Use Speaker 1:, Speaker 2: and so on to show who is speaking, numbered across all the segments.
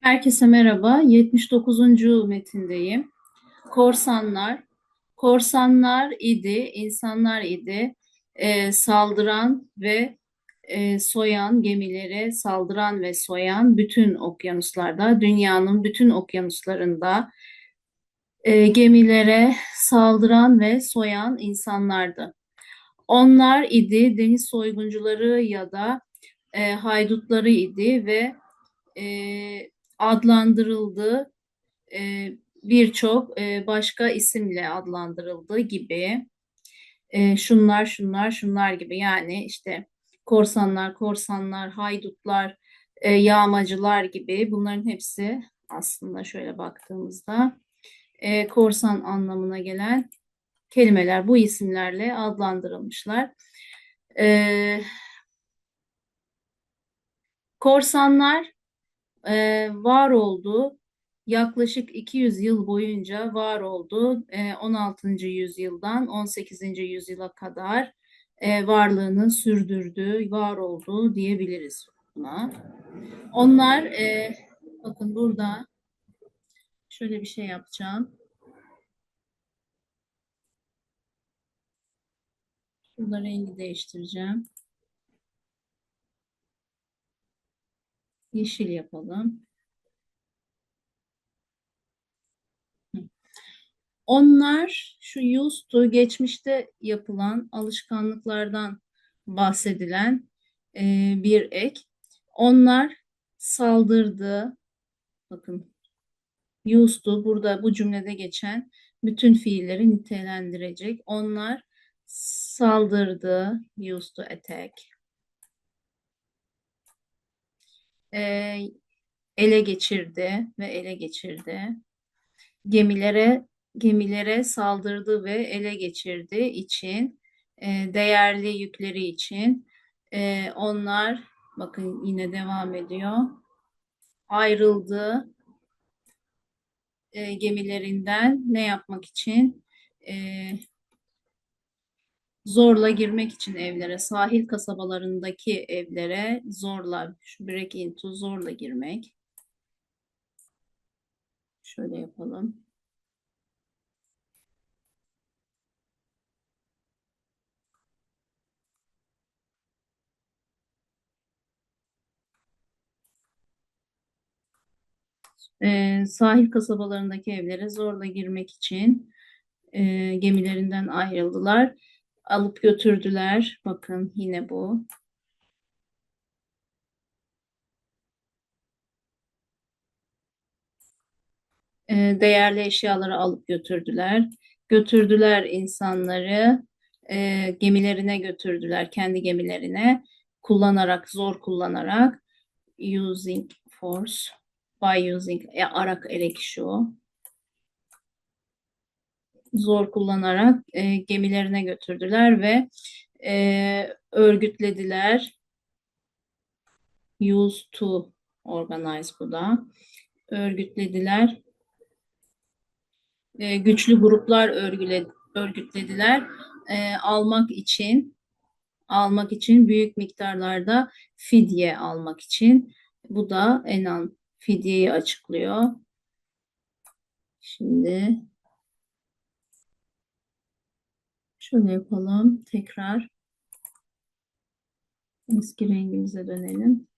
Speaker 1: Herkese merhaba. 79. metindeyim. Korsanlar, korsanlar idi, insanlar idi. Ee, saldıran ve e, soyan gemilere saldıran ve soyan bütün okyanuslarda, dünyanın bütün okyanuslarında e, gemilere saldıran ve soyan insanlardı. Onlar idi deniz soyguncuları ya da e, haydutları idi ve e, adlandırıldı e, birçok e, başka isimle adlandırıldığı gibi e, şunlar şunlar şunlar gibi yani işte korsanlar, korsanlar, haydutlar, e, yağmacılar gibi bunların hepsi aslında şöyle baktığımızda e, korsan anlamına gelen kelimeler bu isimlerle adlandırılmışlar. E, korsanlar e, var oldu. Yaklaşık 200 yıl boyunca var oldu. E, 16. yüzyıldan 18. yüzyıla kadar e, varlığını sürdürdü, var oldu diyebiliriz buna. Onlar e, bakın burada şöyle bir şey yapacağım. Burada rengi değiştireceğim. Yeşil yapalım. Onlar şu used to geçmişte yapılan alışkanlıklardan bahsedilen e, bir ek. Onlar saldırdı. Bakın used to burada bu cümlede geçen bütün fiilleri nitelendirecek. Onlar saldırdı. Used to attack. E, ele geçirdi ve ele geçirdi. Gemilere gemilere saldırdı ve ele geçirdi için e, değerli yükleri için e, onlar bakın yine devam ediyor ayrıldı e, gemilerinden ne yapmak için e, zorla girmek için evlere sahil kasabalarındaki evlere zorla break into zorla girmek şöyle yapalım e, sahil kasabalarındaki evlere zorla girmek için e, gemilerinden ayrıldılar. Alıp götürdüler. Bakın yine bu. E, değerli eşyaları alıp götürdüler. Götürdüler insanları e, gemilerine götürdüler. Kendi gemilerine kullanarak, zor kullanarak using force by using e, arak erek şu zor kullanarak e, gemilerine götürdüler ve e, örgütlediler. Used to organize bu da. Örgütlediler. E, güçlü gruplar örgütlediler. E, almak için almak için büyük miktarlarda fidye almak için. Bu da Enan fidyeyi açıklıyor. Şimdi şöyle yapalım tekrar. Eski rengimize dönelim.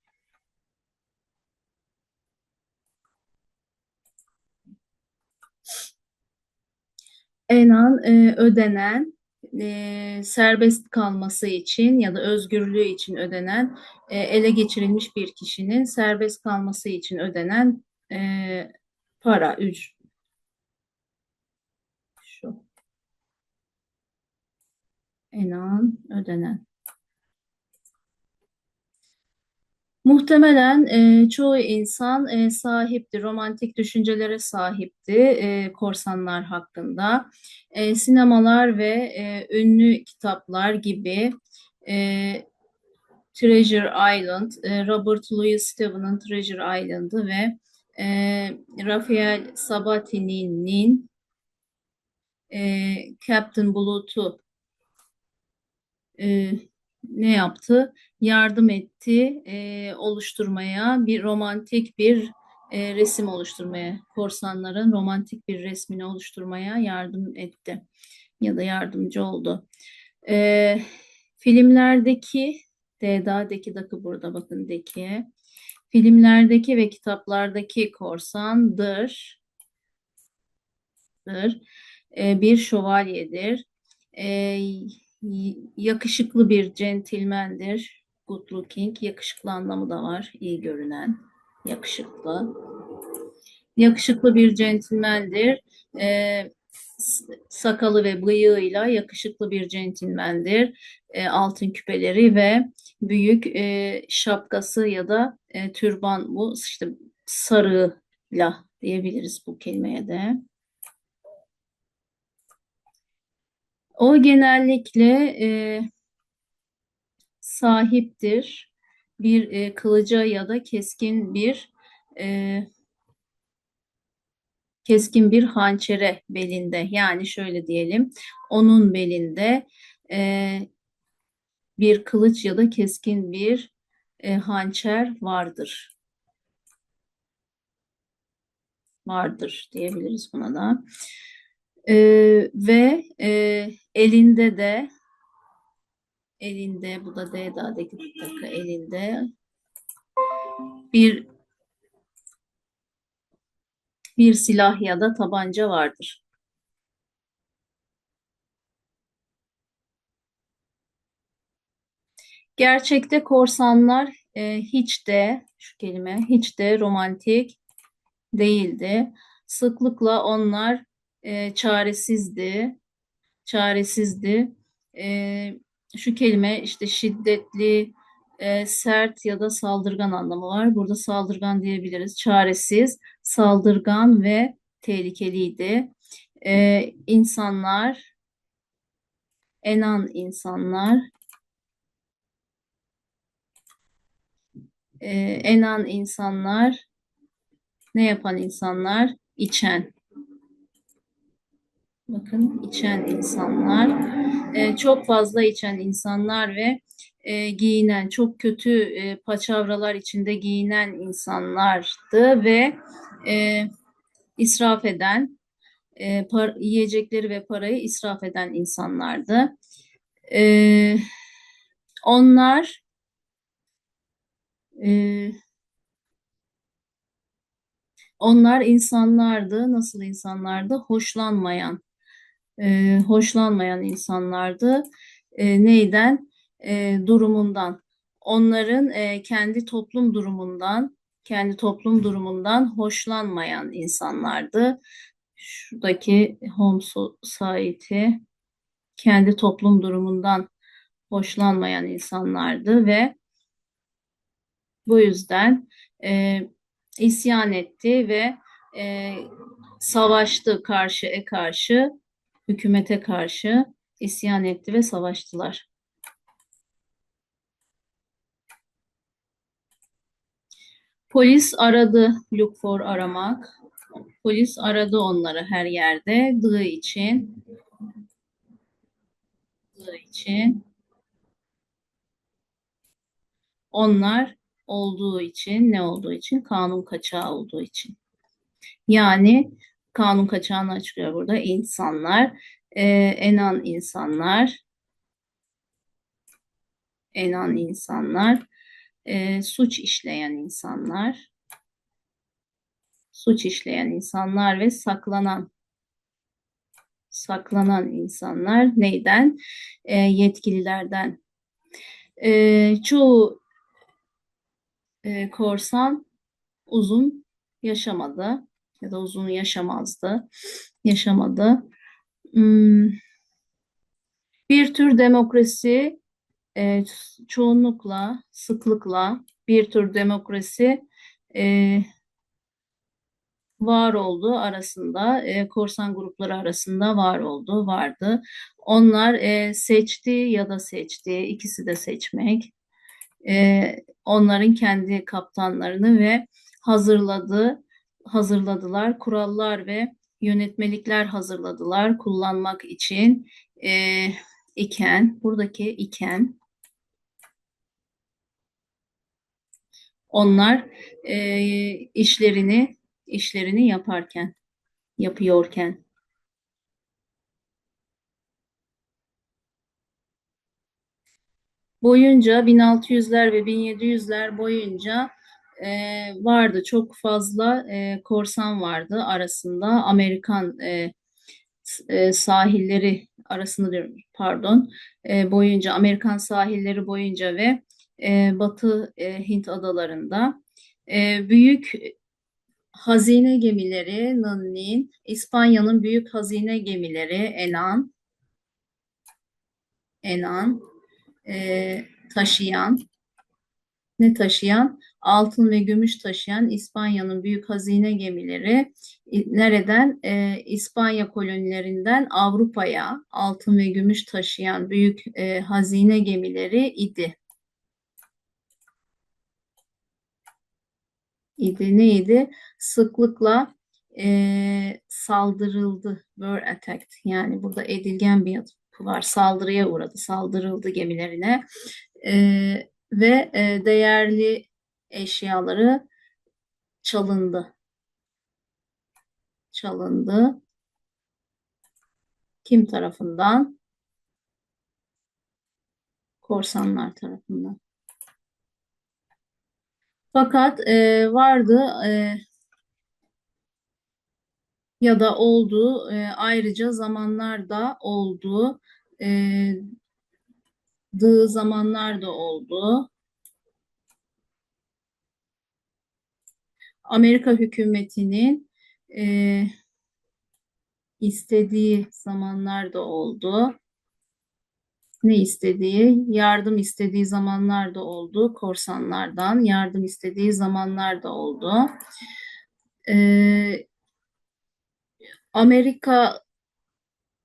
Speaker 1: Enan e, ödenen e, serbest kalması için ya da özgürlüğü için ödenen e, ele geçirilmiş bir kişinin serbest kalması için ödenen e, para ücret şu enan ödenen Muhtemelen e, çoğu insan e, sahipti, romantik düşüncelere sahipti e, korsanlar hakkında. E, sinemalar ve e, ünlü kitaplar gibi e, Treasure Island, e, Robert Louis Stevenson Treasure Island'ı ve e, Rafael Sabatini'nin e, Captain Bluet'u e, ne yaptı? Yardım etti e, oluşturmaya bir romantik bir e, resim oluşturmaya, korsanların romantik bir resmini oluşturmaya yardım etti ya da yardımcı oldu. E, filmlerdeki, D'da'daki dakı burada bakın deki. Filmlerdeki ve kitaplardaki korsandır. E, bir şövalyedir. E, yakışıklı bir centilmendir. Good looking. Yakışıklı anlamı da var. İyi görünen. Yakışıklı. Yakışıklı bir centilmendir. E, sakalı ve bıyığıyla yakışıklı bir centilmendir. E, altın küpeleri ve büyük e, şapkası ya da e, türban bu işte sarığıyla diyebiliriz bu kelimeye de. O genellikle e, sahiptir. Bir e, kılıca ya da keskin bir e, keskin bir hançere belinde. Yani şöyle diyelim, onun belinde e, bir kılıç ya da keskin bir e, hançer vardır. Vardır diyebiliriz buna da. E, ve e, elinde de elinde bu da D'da'daki dakika elinde bir bir silah ya da tabanca vardır. Gerçekte korsanlar e, hiç de şu kelime hiç de romantik değildi. Sıklıkla onlar e, çaresizdi. Çaresizdi. E, şu kelime işte şiddetli, e, sert ya da saldırgan anlamı var. Burada saldırgan diyebiliriz. Çaresiz, saldırgan ve tehlikeliydi. E, insanlar, enan insanlar, e, enan insanlar, ne yapan insanlar? İçen. Bakın içen insanlar, e, çok fazla içen insanlar ve e, giyinen, çok kötü e, paçavralar içinde giyinen insanlardı ve e, israf eden, e, par, yiyecekleri ve parayı israf eden insanlardı. E, onlar e, onlar insanlardı. Nasıl insanlardı? Hoşlanmayan, e, hoşlanmayan insanlardı. E, neyden? E, durumundan. Onların e, kendi toplum durumundan, kendi toplum durumundan hoşlanmayan insanlardı. Şuradaki home society kendi toplum durumundan hoşlanmayan insanlardı ve bu yüzden e, isyan etti ve e, savaştı karşıya karşı, hükümete karşı isyan etti ve savaştılar. Polis aradı, look for aramak. Polis aradı onları her yerde. Dığı için. Dığı için. Onlar olduğu için, ne olduğu için? Kanun kaçağı olduğu için. Yani kanun kaçağını açıklıyor burada. İnsanlar, e, enan insanlar, enan insanlar, e, suç işleyen insanlar, suç işleyen insanlar ve saklanan saklanan insanlar neyden? E, yetkililerden. E, çoğu e, korsan uzun yaşamadı ya da uzun yaşamazdı. Yaşamadı. Hmm. Bir tür demokrasi e, çoğunlukla, sıklıkla bir tür demokrasi e, var oldu arasında, e, korsan grupları arasında var oldu, vardı. Onlar seçti ya da seçti, ikisi de seçmek onların kendi kaptanlarını ve hazırladığı hazırladılar. Kurallar ve yönetmelikler hazırladılar kullanmak için e, iken buradaki iken Onlar e, işlerini işlerini yaparken, yapıyorken. Boyunca 1600'ler ve 1700'ler boyunca e, vardı çok fazla e, korsan vardı arasında. Amerikan e, e, sahilleri arasında diyorum pardon. E, boyunca Amerikan sahilleri boyunca ve e, Batı e, Hint adalarında. E, büyük hazine gemileri Nannin, İspanya'nın büyük hazine gemileri Enan, Enan e, taşıyan ne taşıyan? Altın ve gümüş taşıyan İspanya'nın büyük hazine gemileri nereden? E, İspanya kolonilerinden Avrupa'ya altın ve gümüş taşıyan büyük e, hazine gemileri idi. idi. Neydi? Sıklıkla e, saldırıldı. Were attacked. Yani burada edilgen bir yapı var. Saldırıya uğradı. Saldırıldı gemilerine. E, ve e, değerli eşyaları çalındı. Çalındı. Kim tarafından? Korsanlar tarafından. Fakat e, vardı e, ya da oldu e, ayrıca zamanlarda oldu e, dığı zamanlar da oldu. Amerika hükümetinin e, istediği zamanlar da oldu. Ne istediği? Yardım istediği zamanlar da oldu. Korsanlardan yardım istediği zamanlar da oldu. Ee, Amerika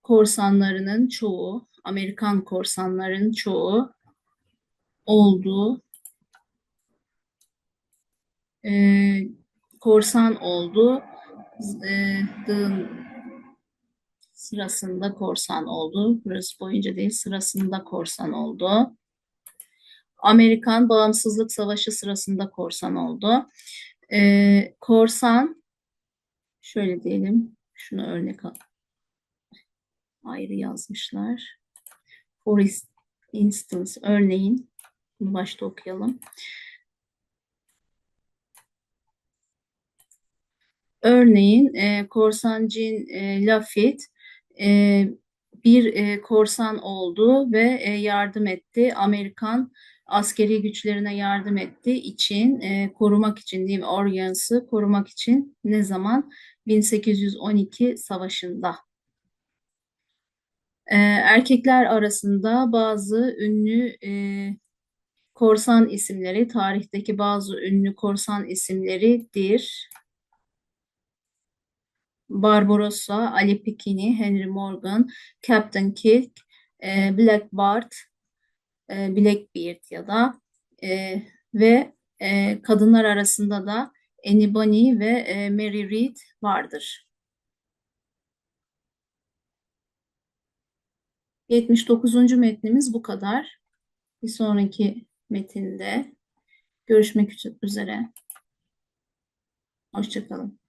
Speaker 1: korsanlarının çoğu, Amerikan korsanların çoğu oldu. Ee, korsan oldu. Ee, sırasında korsan oldu. Burası boyunca değil, sırasında korsan oldu. Amerikan Bağımsızlık Savaşı sırasında korsan oldu. Ee, korsan, şöyle diyelim, şunu örnek al. Ayrı yazmışlar. For instance, örneğin, bunu başta okuyalım. Örneğin e, korsan Jean e, Lafitte e, bir e, korsan oldu ve e, yardım etti. Amerikan askeri güçlerine yardım etti için e, korumak için mi? Orleans'ı korumak için ne zaman? 1812 savaşında. E, erkekler arasında bazı ünlü e, korsan isimleri, tarihteki bazı ünlü korsan isimleridir. Barbarossa, Ali Pikini, Henry Morgan, Captain Kidd, e, Black Bart, e, Blackbeard ya da e, ve e, kadınlar arasında da Annie Bonny ve e, Mary Read vardır. 79. metnimiz bu kadar. Bir sonraki metinde görüşmek üzere. Hoşçakalın.